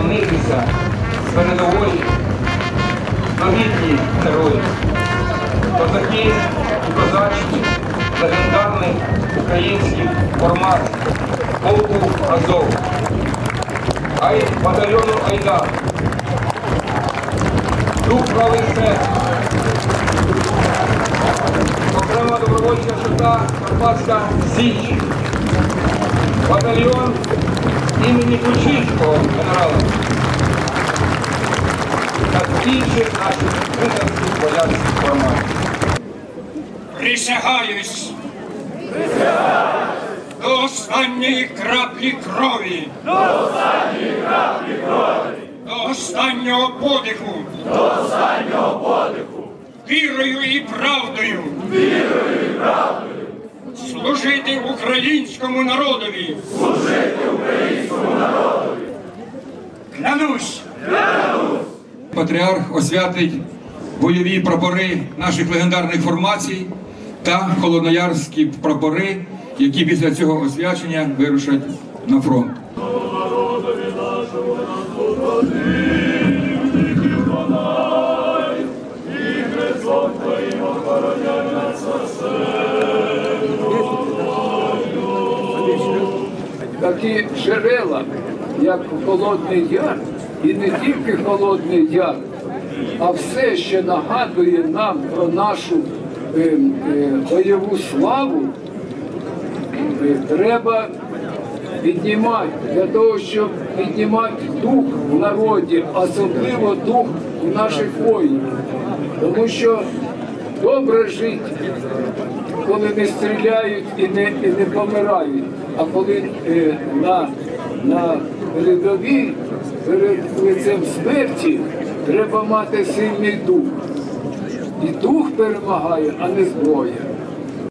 вклонитися передової новітні герої. Козаки і козачки, легендарний український формат полку Азов, ай батальйону Айдар, дух правий серце, окрема добровольча шута Карпатська Січ, батальйон імені Кучинського генерала інших наших витарських боярських форматів. Присягаюсь. До останньої краплі крові. До останньої краплі крові. До останнього подиху. До останнього подиху. Вірою і правдою. Вірою і правдою. Служити українському народові. Служити українському народові. Клянусь. Патріарх освятить бойові прапори наших легендарних формацій та холодноярські прапори, які після цього освячення вирушать на фронт. такі джерела, як Холодний Яр, і не тільки Холодний Яр, а все, що нагадує нам про нашу е, е, бойову славу, е, треба піднімати для того, щоб піднімати дух в народі, особливо дух наших воїнів. Тому що добре жити коли не стріляють і не, і не помирають, а коли е, на, на передовій перед лицем смерті треба мати сильний дух. І дух перемагає, а не зброя.